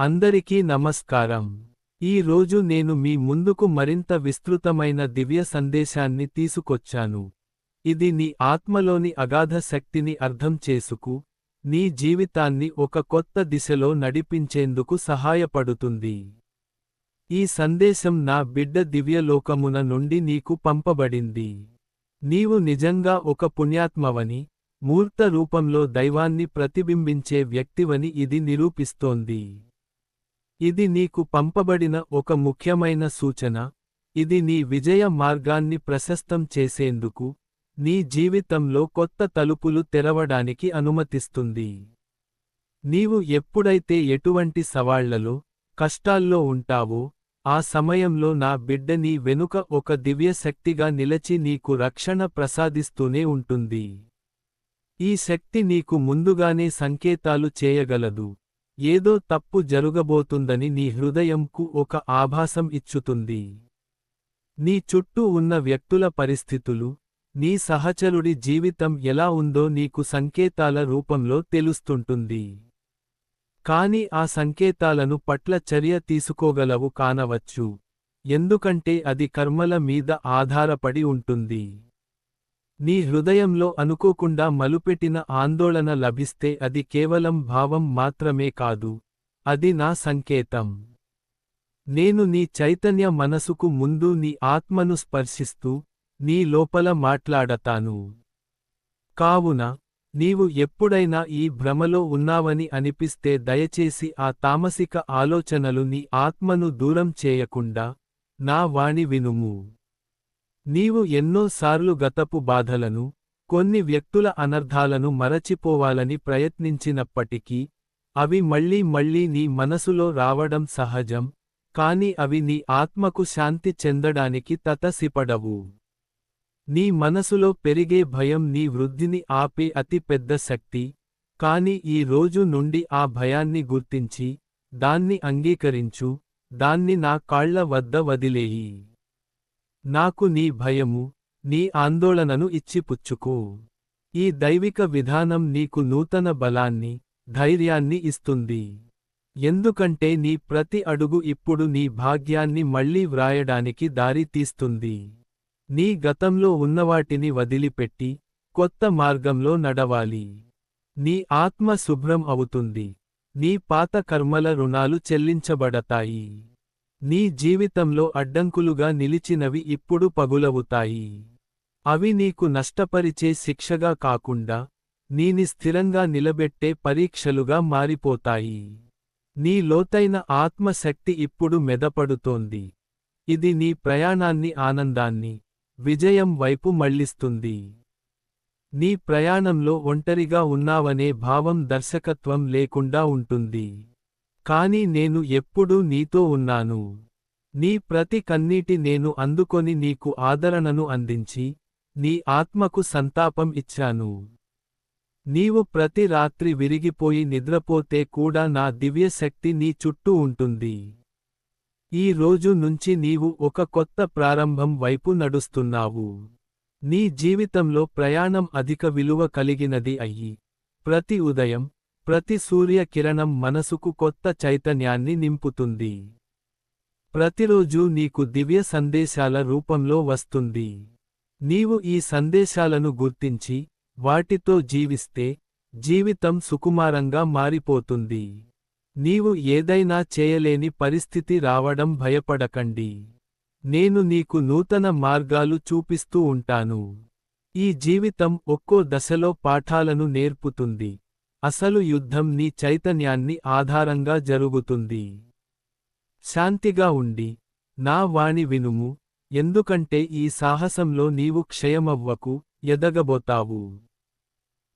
అందరికీ నమస్కారం. ఈ రోజు నేను మీ ముందుకు మరింత విస్తృతమైన దివ్య సందేశాన్ని తీసుకొచ్చాను. ఇది నీ ఆత్మలోని అగాధ శక్తిని అర్థం చేసుకు నీ జీవితాన్ని ఒక కొత్త దిశలో నడిపించేందుకు సహాయపడుతుంది. ఈ సందేశం నా బిడ్డ దివ్యలోకమున నుండి నీకు పంపబడింది. నీవు నిజంగా ఒక పుణ్యాత్మవని మూర్త రూపంలో దైవాన్ని ప్రతిబింబించే వ్యక్తివని ఇది నిరూపిస్తోంది. ఇది నీకు పంపబడిన ఒక ముఖ్యమైన సూచన. ఇది నీ విజయ మార్గాన్ని ప్రశస్తం చేసేందుకు నీ జీవితంలో కొత్త తలుపులు తెరవడానికి అనుమతిస్తుంది. నీవు ఎప్పుడైతే ఎటువంటి సవాళ్ళలో కష్టాల్లో ఉంటావో ఆ సమయంలో నా బిడ్డ నీ వెనుక ఒక దివ్య శక్తిగా నిలచి నీకు రక్షణ ప్రసాదిస్తూనే ఉంటుంది. ఈ శక్తి నీకు ముందుగానే సంకేతాలు చేయగలదు. ఏదో తప్పు జరుగబోతుందని నీ హృదయంకు ఒక ఆభాసం ఇచ్చుతుంది. నీ చుట్టూ ఉన్న వ్యక్తుల పరిస్థితులు నీ సహచరుడి జీవితం ఎలా ఉందో నీకు సంకేతాల రూపంలో తెలుస్తుంటుంది. కాని ఆ సంకేతాలను పట్ల చర్య తీసుకోగలవు కానవచ్చు. ఎందుకంటే అది కర్మల మీద ఆధారపడి ఉంటుంది. నీ హృదయంలో అనుకోకుండా మలుపెట్టిన ఆందోళన లభిస్తే అది కేవలం భావం మాత్రమే కాదు. అది నా సంకేతం. నేను నీ చైతన్య మనసుకు ముందు నీ ఆత్మను స్పర్శిస్తూ నీ లోపల మాట్లాడతాను. కావున నీవు ఎప్పుడైనా ఈ భ్రమలో ఉన్నావని అనిపిస్తే దయచేసి ఆ తామసిక ఆలోచనలు నీ ఆత్మను దూరం చేయకుండా నా వాణి వినుము. నీవు ఎన్నోసార్లు గతపు బాధలను కొన్ని వ్యక్తుల అనర్ధాలను మరచిపోవాలని ప్రయత్నించినప్పటికీ అవి మళ్ళీ మళ్ళీ నీ మనసులో రావడం సహజం కాని అవి నీ ఆత్మకు శాంతి చెందడానికి తతసిపడవు నీ మనసులో పెరిగే భయం నీ వృద్ధిని ఆపే అతి పెద్ద శక్తి కాని ఈ రోజు నుండి ఆ భయాన్ని గుర్తించి దాన్ని అంగీకరించు దాన్ని నా కాళ్ళ వద్ద వదిలేయి. నాకు నీ భయము నీ ఆందోళనను ఇచ్చిపుచ్చుకో. ఈ దైవిక విధానం నీకు నూతన బలాన్ని ధైర్యాన్ని ఇస్తుంది. ఎందుకంటే నీ ప్రతి అడుగు ఇప్పుడు నీ భాగ్యాన్ని మళ్ళీ వ్రాయడానికి దారి తీస్తుంది. నీ గతంలో ఉన్నవాటిని వదిలిపెట్టి కొత్త మార్గంలో నడవాలి. నీ ఆత్మ శుభ్రం అవుతుంది. నీ పాత కర్మల రుణాలు చెల్లించబడతాయి. నీ జీవితంలో అడ్డంకులుగా నిలిచినవి ఇప్పుడు పగులవుతాయి. అవి నీకు నష్టపరిచే శిక్షగా కాకుండా నీని స్థిరంగా నిలబెట్టే పరీక్షలుగా మారిపోతాయి. నీ లోతైన ఆత్మశక్తి ఇప్పుడు మెదపడుతోంది. ఇది నీ ప్రయాణాన్ని ఆనందాన్ని విజయం వైపు మళ్ళిస్తుంది నీ ప్రయాణంలో ఒంటరిగా ఉన్నావనే భావం దర్శకత్వం లేకుండా ఉంటుంది. కాని నేను ఎప్పుడూ నీతో ఉన్నాను. నీ ప్రతి కన్నీటి నేను అందుకొని నీకు ఆదరణను అందించి నీ ఆత్మకు సంతాపం ఇచ్చాను. నీవు ప్రతి రాత్రి విరిగిపోయి నిద్రపోతే కూడా నా దివ్యశక్తి నీ చుట్టూ ఉంటుంది. ఈ రోజు నుంచి నీవు ఒక కొత్త ప్రారంభం వైపు నడుస్తున్నావు. నీ జీవితంలో ప్రయాణం అధిక విలువ కలిగినది అయ్యి ప్రతి ఉదయం ప్రతి సూర్య కిరణం మనసుకు కొత్త చైతన్యాన్ని నింపుతుంది. ప్రతిరోజూ నీకు దివ్య సందేశాల రూపంలో వస్తుంది. నీవు ఈ సందేశాలను గుర్తించి వాటితో జీవిస్తే జీవితం సుకుమారంగా మారిపోతుంది. నీవు ఏదైనా చేయలేని పరిస్థితి రావడం భయపడకండి. నేను నీకు నూతన మార్గాలు చూపిస్తూ ఉంటాను. ఈ జీవితం ఒక్కో దశలో పాఠాలను నేర్పుతుంది. అసలు యుద్ధం నీ చైతన్యాన్ని ఆధారంగా జరుగుతుంది. శాంతిగా ఉండి నా వాణి వినుము ఎందుకంటే ఈ సాహసంలో నీవు క్షయమవ్వకు ఎదగబోతావు.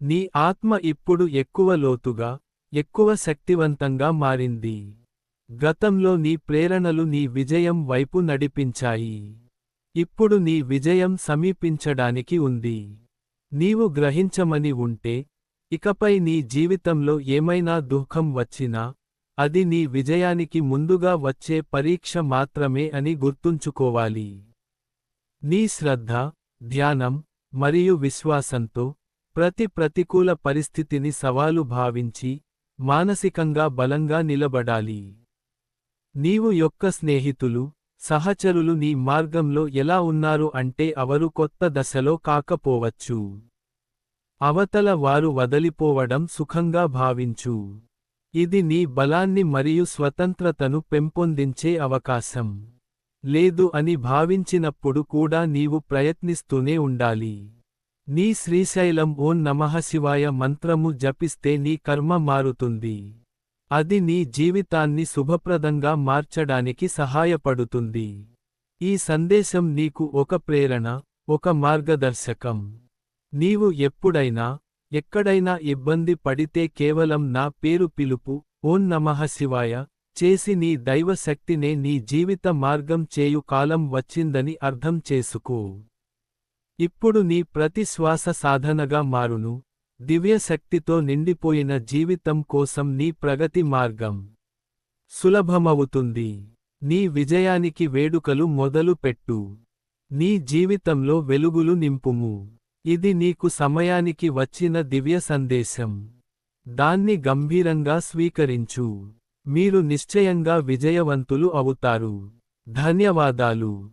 నీ ఆత్మ ఇప్పుడు ఎక్కువ లోతుగా ఎక్కువ శక్తివంతంగా మారింది. గతంలో నీ ప్రేరణలు నీ విజయం వైపు నడిపించాయి. ఇప్పుడు నీ విజయం సమీపించడానికి ఉంది. నీవు గ్రహించమని ఉంటే ఇకపై నీ జీవితంలో ఏమైనా దుఃఖం వచ్చినా అది నీ విజయానికి ముందుగా వచ్చే పరీక్ష మాత్రమే అని గుర్తుంచుకోవాలి. నీ శ్రద్ధ ధ్యానం మరియు విశ్వాసంతో ప్రతి ప్రతికూల పరిస్థితిని సవాలు భావించి మానసికంగా బలంగా నిలబడాలి. నీవు యొక్క స్నేహితులు సహచరులు నీ మార్గంలో ఎలా ఉన్నారు అంటే అవరు కొత్త దశలో కాకపోవచ్చు. అవతల వారు వదలిపోవడం సుఖంగా భావించు. ఇది నీ బలాన్ని మరియు స్వతంత్రతను పెంపొందించే అవకాశం. లేదు అని భావించినప్పుడు కూడా నీవు ప్రయత్నిస్తూనే ఉండాలి. నీ శ్రీశైలం ఓం నమఃశివాయ మంత్రము జపిస్తే నీ కర్మ మారుతుంది. అది నీ జీవితాన్ని శుభప్రదంగా మార్చడానికి సహాయపడుతుంది. ఈ సందేశం నీకు ఒక ప్రేరణ ఒక మార్గదర్శకం. నీవు ఎప్పుడైనా ఎక్కడైనా ఇబ్బంది పడితే కేవలం నా పేరు పిలుపు ఓం నమః శివాయ చేసి నీ దైవశక్తినే నీ జీవిత మార్గం చేయు కాలం వచ్చిందని అర్థం చేసుకో. ఇప్పుడు నీ ప్రతి శ్వాస సాధనగా మారును. దివ్యశక్తితో నిండిపోయిన జీవితం కోసం నీ ప్రగతి మార్గం సులభమవుతుంది. నీ విజయానికి వేడుకలు మొదలు పెట్టు నీ జీవితంలో వెలుగులు నింపుము. ఇది నీకు సమయానికి వచ్చిన దివ్య సందేశం. దాన్ని గంభీరంగా స్వీకరించు. మీరు నిశ్చయంగా విజయవంతులు అవుతారు. ధన్యవాదాలు.